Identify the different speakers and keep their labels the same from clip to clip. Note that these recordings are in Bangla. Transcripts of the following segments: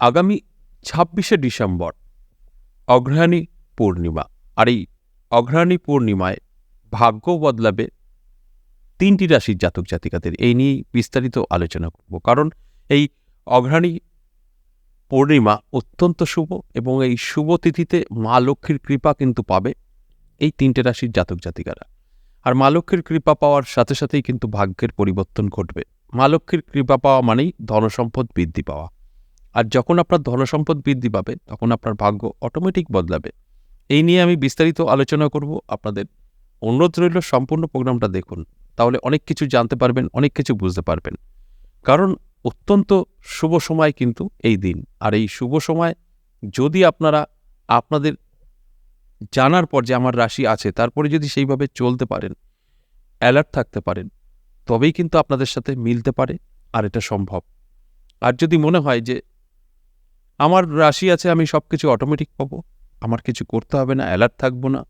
Speaker 1: আগামী ছাব্বিশে ডিসেম্বর অগ্রহায়ণী পূর্ণিমা আর এই অগ্রহায়ণী পূর্ণিমায় ভাগ্য বদলাবে তিনটি রাশির জাতক জাতিকাদের। এই নিয়েই বিস্তারিত আলোচনা করব। কারণ এই অঘ্রাণী পূর্ণিমা অত্যন্ত শুভ এবং এই শুভ তিথিতে মা লক্ষ্মীর কৃপা কিন্তু পাবে এই তিনটে রাশির জাতক জাতিকারা। আর মা লক্ষ্মীর কৃপা পাওয়ার সাথে সাথেই কিন্তু ভাগ্যের পরিবর্তন ঘটবে। মা লক্ষ্মীর কৃপা পাওয়া মানেই ধনসম্পদ বৃদ্ধি পাওয়া। আর যখন আপনার ধনসম্পদ বৃদ্ধি পাবে, তখন আপনার ভাগ্য অটোমেটিক বদলাবে। এই নিয়ে আমি বিস্তারিত আলোচনা করব। আপনাদের অনুরোধ রইল সম্পূর্ণ প্রোগ্রামটা দেখুন, তাহলে অনেক কিছু জানতে পারবেন, অনেক কিছু বুঝতে পারবেন। কারণ অত্যন্ত শুভ সময় কিন্তু এই দিন, আর এই শুভ সময় যদি আপনারা, আপনাদের জানার পর যে আমার রাশি আছে, তারপরে যদি সেইভাবে চলতে পারেন অ্যালার্ট থাকতে পারেন, তবেই কিন্তু আপনাদের সাথে মিলতে পারে, আর এটা সম্ভব। আর যদি মনে হয় যে আমার রাশি আছে, আমি সব কিছু অটোমেটিক পাবো। আমার কিছু করতে হবে না অ্যালার্ট থাকব না।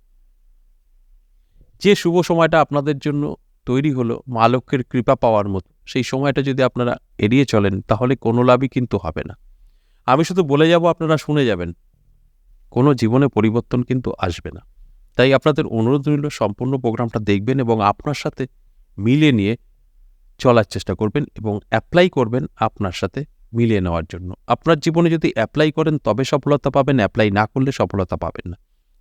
Speaker 1: যে শুভ সময়টা আপনাদের জন্য তৈরি হলো, মা কৃপা পাওয়ার মতো, সেই সময়টা যদি আপনারা এড়িয়ে চলেন, তাহলে কোনো লাভই কিন্তু হবে না। আমি শুধু বলে যাব, আপনারা শুনে যাবেন। কোনো জীবনে পরিবর্তন কিন্তু আসবে না। তাই আপনাদের অনুরোধ রইল, সম্পূর্ণ প্রোগ্রামটা দেখবেন এবং আপনার সাথে মিলে নিয়ে চলার চেষ্টা করবেন এবং অ্যাপ্লাই করবেন আপনার সাথে মিলিয়ে নেওয়ার জন্য। আপনার জীবনে যদি অ্যাপ্লাই করেন, তবে সফলতা পাবেন অ্যাপ্লাই না করলে সফলতা পাবেন না।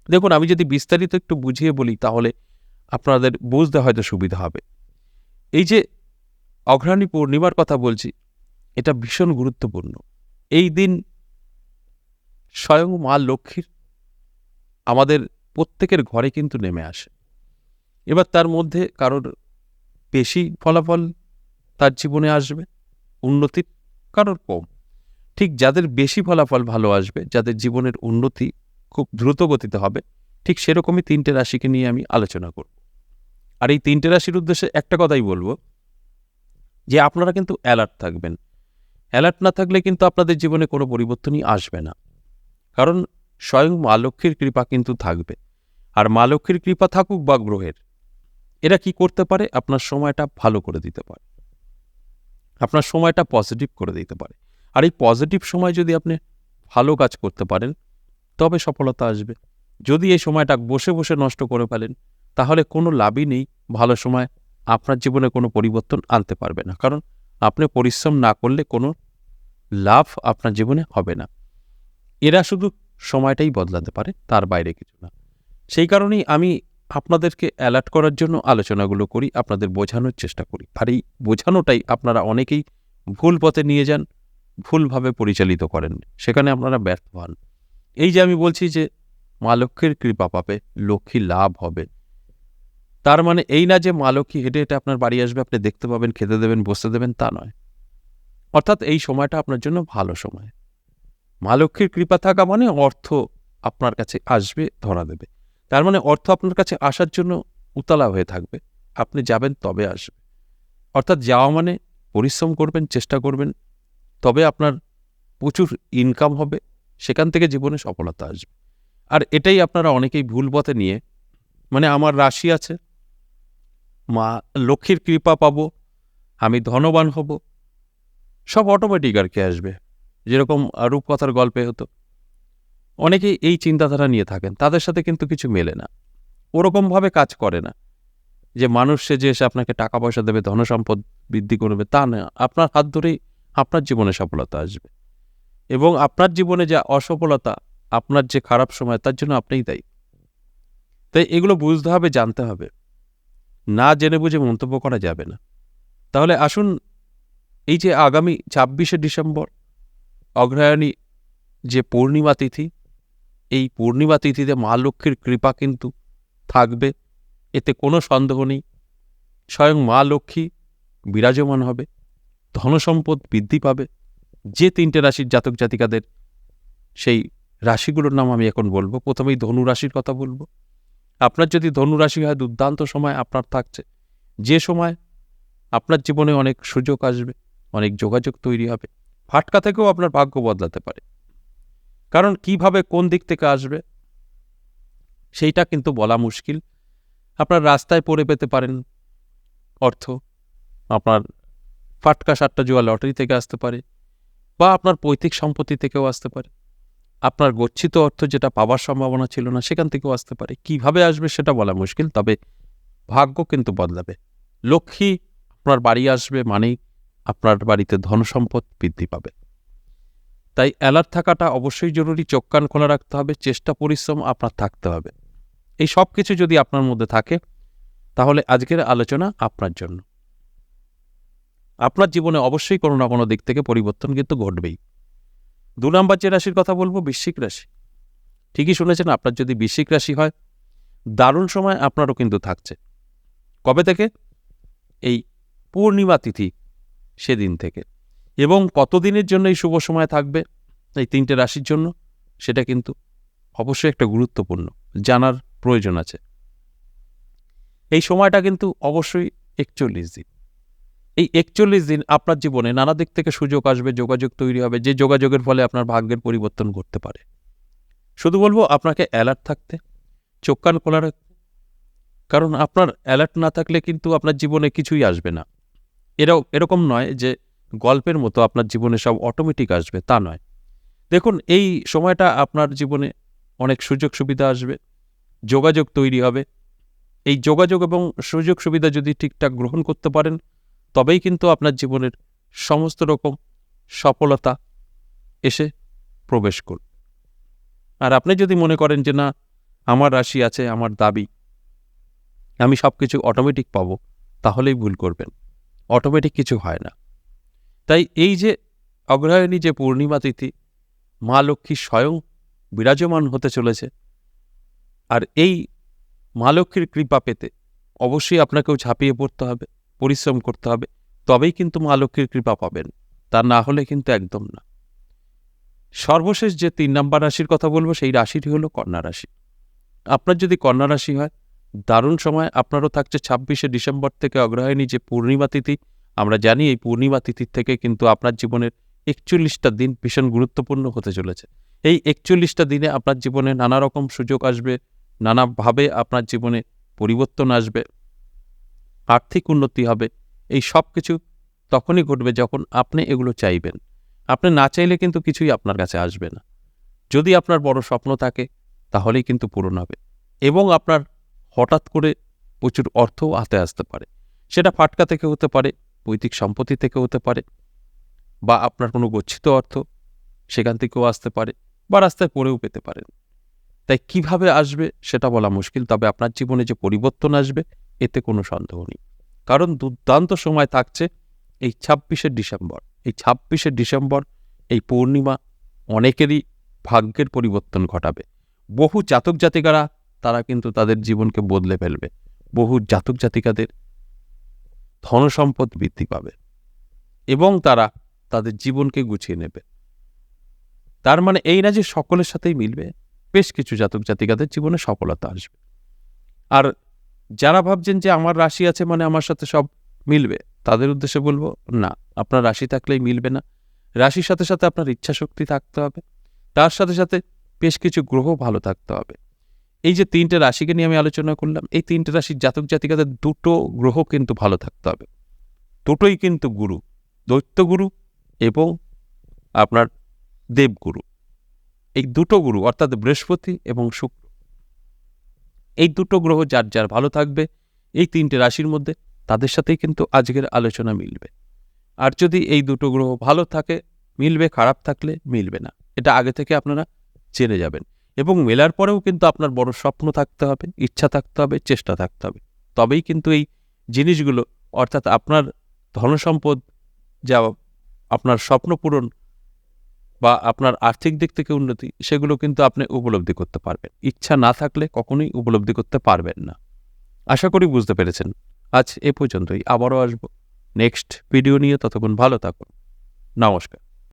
Speaker 1: দেখুন, আমি যদি বিস্তারিত একটু বুঝিয়ে বলি, তাহলে আপনাদের বুঝতে হয়তো সুবিধা হবে। এই যে অঘ্রাণী পূর্ণিমার কথা বলছি, এটা ভীষণ গুরুত্বপূর্ণ। এই দিন স্বয়ং মা লক্ষ্মীর আমাদের প্রত্যেকের ঘরে কিন্তু নেমে আসে। এবার তার মধ্যে কারোর বেশি ফলাফল তার জীবনে আসবে, উন্নতির কারোর কম। ঠিক যাদের বেশি ফলাফল ভালো আসবে, যাদের জীবনের উন্নতি খুব দ্রুত গতিতে হবে, ঠিক সেরকমই তিনটে রাশিকে নিয়ে আমি আলোচনা করব। আর এই তিনটে রাশির উদ্দেশ্যে একটা কথাই বলব, যে আপনারা কিন্তু অ্যালার্ট থাকবেন। অ্যালার্ট না থাকলে কিন্তু আপনাদের জীবনে কোনো পরিবর্তনই আসবে না। কারণ স্বয়ং মা লক্ষ্মীর কৃপা কিন্তু থাকবে। আর মা লক্ষ্মীর কৃপা থাকুক বা গ্রহের, এরা কি করতে পারে? আপনার সময়টা ভালো করে দিতে পারে। আপনার সময়টা পজিটিভ করে দিতে পারে। আর এই পজিটিভ সময় যদি আপনি ভালো কাজ করতে পারেন, তবে সফলতা আসবে। যদি এই সময়টা বসে বসে নষ্ট করে ফেলেন, তাহলে কোনো লাভই নেই, ভালো সময় আপনার জীবনে কোনো পরিবর্তন আনতে পারবে না। কারণ আপনি পরিশ্রম না করলে কোনো লাভ আপনার জীবনে হবে না। এরা শুধু সময়টাই বদলাতে পারে, তার বাইরে কিছু না। সেই কারণেই আমি আপনাদেরকে অ্যালার্ট করার জন্য আলোচনাগুলো করি, আপনাদের বোঝানোর চেষ্টা করি। আর এই বোঝানোটাই আপনারা অনেকেই ভুল পথে নিয়ে যান, ভুলভাবে পরিচালিত করেন, সেখানে আপনারা ব্যর্থ হন। এই যে আমি বলছি যে, মা লক্ষ্মীর কৃপা পাবে, লক্ষ্মী লাভ হবে। তার মানে এই না যে মা লক্ষ্মী হেঁটে হেঁটে আপনার বাড়ি আসবে, আপনি দেখতে পাবেন, খেতে দেবেন, বসতে দেবেন, তা নয়। অর্থাৎ এই সময়টা আপনার জন্য ভালো সময়। মা লক্ষ্মীর কৃপা থাকা মানে অর্থ আপনার কাছে আসবে, ধরা দেবে। তার মানে অর্থ আপনার কাছে আসার জন্য উতলা হয়ে থাকবে। আপনি যাবেন, তবে আসবে। অর্থাৎ যাওয়া মানে পরিশ্রম করবেন, চেষ্টা করবেন, তবে আপনার প্রচুর ইনকাম হবে, সেখান থেকে জীবনে সফলতা আসবে। আর এটাই আপনারা অনেকেই ভুল পথে নিয়ে মানে আমার রাশি আছে, মা লক্ষ্মীর কৃপা পাবো, আমি ধনবান হব, সব অটোমেটিক আর কি আসবে। যেরকম রূপকথার গল্পে হতো অনেকেই এই চিন্তাধারা নিয়ে থাকেন, তাদের সাথে কিন্তু কিছু মেলে না। ওরকমভাবে কাজ করে না। যে মানুষ সে যে এসে আপনাকে টাকা পয়সা দেবে ধনসম্পদ বৃদ্ধি করবে, তা না। আপনার হাত ধরেই আপনার জীবনে সফলতা আসবে। এবং আপনার জীবনে যা অসফলতা, আপনার যে খারাপ সময়, তার জন্য আপনিই দায়ী। তাই এগুলো বুঝতে হবে, জানতে হবে। না জেনে বুঝে মন্তব্য করা যাবে না। তাহলে আসুন, এই যে আগামী ছাব্বিশে ডিসেম্বর, অগ্রহায়ণী যে পূর্ণিমা তিথি এই পূর্ণিমা তিথিতে মা লক্ষ্মীর কৃপা কিন্তু থাকবে, এতে কোনো সন্দেহ নেই। স্বয়ং মা লক্ষ্মী বিরাজমান হবে, ধনসম্পদ বৃদ্ধি পাবে, যে তিনটে রাশির জাতক জাতিকাদের সেই রাশিগুলোর নাম আমি এখন বলব। প্রথমেই ধনু রাশির কথা বলব। আপনার যদি ধনু রাশি হয়, দুর্দান্ত সময় আপনার থাকছে। যে সময় আপনার জীবনে অনেক সুযোগ আসবে, অনেক যোগাযোগ তৈরি হবে। ফাটকা থেকেও আপনার ভাগ্য বদলাতে পারে। কারণ কীভাবে কোন দিক থেকে আসবে? সেইটা কিন্তু বলা মুশকিল। আপনার রাস্তায় পড়ে পেতে পারেন অর্থ। আপনার ফাটকা সাতটা জুয়া লটারি থেকে আসতে পারে বা আপনার পৈতৃক সম্পত্তি থেকেও আসতে পারে। আপনার গচ্ছিত অর্থ যেটা পাওয়ার সম্ভাবনা ছিল না, সেখান থেকেও আসতে পারে। কীভাবে আসবে সেটা বলা মুশকিল, তবে ভাগ্য কিন্তু বদলাবে। লক্ষ্মী আপনার বাড়ি আসবে মানেই আপনার বাড়িতে ধন সম্পদ বৃদ্ধি পাবে। তাই অ্যালার্ট থাকাটা অবশ্যই জরুরি, চোখ কান খোলা রাখতে হবে, চেষ্টা, পরিশ্রম আপনার থাকতে হবে। এই সব কিছু যদি আপনার মধ্যে থাকে, তাহলে আজকের আলোচনা আপনার জন্য। আপনার জীবনে অবশ্যই কোনো না কোনো দিক থেকে পরিবর্তন কিন্তু ঘটবেই। দু নম্বর যে রাশির কথা বলব, বৃশ্চিক রাশি। ঠিকই শুনেছেন, আপনার যদি বৃশ্চিক রাশি হয়, দারুণ সময় আপনারও কিন্তু থাকছে। কবে থেকে? এই পূর্ণিমা তিথি সেদিন থেকে। এবং কতদিনের জন্য এই শুভ সময় থাকবে এই তিনটে রাশির জন্য, সেটা কিন্তু অবশ্যই একটা গুরুত্বপূর্ণ, জানার প্রয়োজন আছে। এই সময়টা কিন্তু অবশ্যই একচল্লিশ দিন। এই একচল্লিশ দিন আপনার জীবনে নানা দিক থেকে সুযোগ আসবে, যোগাযোগ তৈরি হবে, যে যোগাযোগের ফলে আপনার ভাগ্যের পরিবর্তন করতে পারে। শুধু বলব আপনাকে অ্যালার্ট থাকতে, চোখ কান খোলা রাখতে, কারণ আপনার অ্যালার্ট না থাকলে কিন্তু আপনার জীবনে কিছুই আসবে না। এরাও, এরকম নয় যে গল্পের মতো আপনার জীবনে সব অটোমেটিক আসবে, তা নয়। দেখুন, এই সময়টা আপনার জীবনে অনেক সুযোগ সুবিধা আসবে, যোগাযোগ তৈরি হবে। এই যোগাযোগ এবং সুযোগ সুবিধা যদি ঠিকঠাক গ্রহণ করতে পারেন, তবেই কিন্তু আপনার জীবনের সমস্ত রকম সফলতা এসে প্রবেশ করবে। আর আপনি যদি মনে করেন যে, না, আমার রাশি আছে, আমার দাবি, আমি সব কিছু অটোমেটিক পাবো, তাহলেই ভুল করবেন। অটোমেটিক কিছু হয় না। তাই এই যে অগ্রহায়ণী যে পূর্ণিমা তিথি, মা লক্ষ্মী স্বয়ং বিরাজমান হতে চলেছে। আর এই মা লক্ষ্মীর কৃপা পেতে অবশ্যই আপনাকেও ঝাঁপিয়ে পড়তে হবে, পরিশ্রম করতে হবে। তবেই কিন্তু মা লক্ষ্মীর কৃপা পাবেন, তা না হলে কিন্তু একদম না। সর্বশেষ যে তিন নাম্বার রাশির কথা বলব, সেই রাশিটি হলো কন্যা রাশি। আপনার যদি কন্যা রাশি হয়, দারুণ সময়। আপনারও থাকছে ছাব্বিশে ডিসেম্বর থেকে অগ্রহায়ণী যে পূর্ণিমা তিথি আমরা জানি এই পূর্ণিমা তিথির থেকে কিন্তু আপনার জীবনের একচল্লিশটা দিন ভীষণ গুরুত্বপূর্ণ হতে চলেছে। এই একচল্লিশটা দিনে আপনার জীবনে নানা রকম সুযোগ আসবে, নানাভাবে আপনার জীবনে পরিবর্তন আসবে, আর্থিক উন্নতি হবে, এই সব কিছু তখনই ঘটবে যখন আপনি এগুলো চাইবেন। আপনি না চাইলে কিন্তু কিছুই আপনার কাছে আসবে না। যদি আপনার বড় স্বপ্ন থাকে, তাহলেই কিন্তু পূরণ হবে এবং আপনার হঠাৎ করে প্রচুর অর্থও হাতে আসতে পারে। সেটা ফাটকা থেকে হতে পারে পৈতৃক সম্পত্তি থেকে হতে পারে বা আপনার কোনো গচ্ছিত অর্থ সেখান থেকেও আসতে পারে বা রাস্তায় পড়েও পেতে পারেন। তাই কীভাবে আসবে সেটা বলা মুশকিল, তবে আপনার জীবনে যে পরিবর্তন আসবে এতে কোনো সন্দেহ নেই। কারণ দুর্দান্ত সময় থাকছে এই ছাব্বিশে ডিসেম্বর। এই ছাব্বিশে ডিসেম্বর, এই পূর্ণিমা অনেকেরই ভাগ্যের পরিবর্তন ঘটাবে। বহু জাতক জাতিকারা, তারা কিন্তু তাদের জীবনকে বদলে ফেলবে। বহু জাতক জাতিকাদের ধনসম্পদ বৃদ্ধি পাবে এবং তারা তাদের জীবনকে গুছিয়ে নেবে। তার মানে এই না যে সকলের সাথেই মিলবে, বেশ কিছু জাতক জাতিকাদের জীবনে সফলতা আসবে। আর যারা ভাবছেন যে আমার রাশি আছে মানে আমার সাথে সব মিলবে, তাদের উদ্দেশ্যে বলব, না, আপনার রাশি থাকলেই মিলবে না। রাশির সাথে সাথে আপনার ইচ্ছা শক্তি থাকতে হবে। তার সাথে সাথে বেশ কিছু গ্রহ ভালো থাকতে হবে। এই যে তিনটে রাশিকে নিয়ে আমি আলোচনা করলাম, এই তিনটে রাশির জাতক জাতিকাদের দুটো গ্রহ কিন্তু ভালো থাকতে হবে। দুটোই কিন্তু গুরু দৈত্যগুরু এবং আপনার দেবগুরু। এই দুটো গুরু, অর্থাৎ বৃহস্পতি এবং শুক্র। এই দুটো গ্রহ যার যার ভালো থাকবে, এই তিনটে রাশির মধ্যে তাদের সাথেই কিন্তু আজকের আলোচনা মিলবে। আর যদি এই দুটো গ্রহ ভালো থাকে, মিলবে, খারাপ থাকলে মিলবে না। এটা আগে থেকে আপনারা জেনে যাবেন। এবং মেলার পরেও কিন্তু আপনার বড় স্বপ্ন থাকতে হবে, ইচ্ছা থাকতে হবে, চেষ্টা থাকতে হবে। তবেই কিন্তু এই জিনিসগুলো, অর্থাৎ আপনার ধনসম্পদ যা আপনার স্বপ্ন পূরণ বা আপনার আর্থিক দিক থেকে উন্নতি, সেগুলো কিন্তু আপনি উপলব্ধি করতে পারবেন। ইচ্ছা না থাকলে কখনোই উপলব্ধি করতে পারবেন না। আশা করি বুঝতে পেরেছেন। আজ এ পর্যন্তই। আবারও আসব। নেক্সট ভিডিও নিয়ে ততক্ষণ ভালো থাকুন। নমস্কার।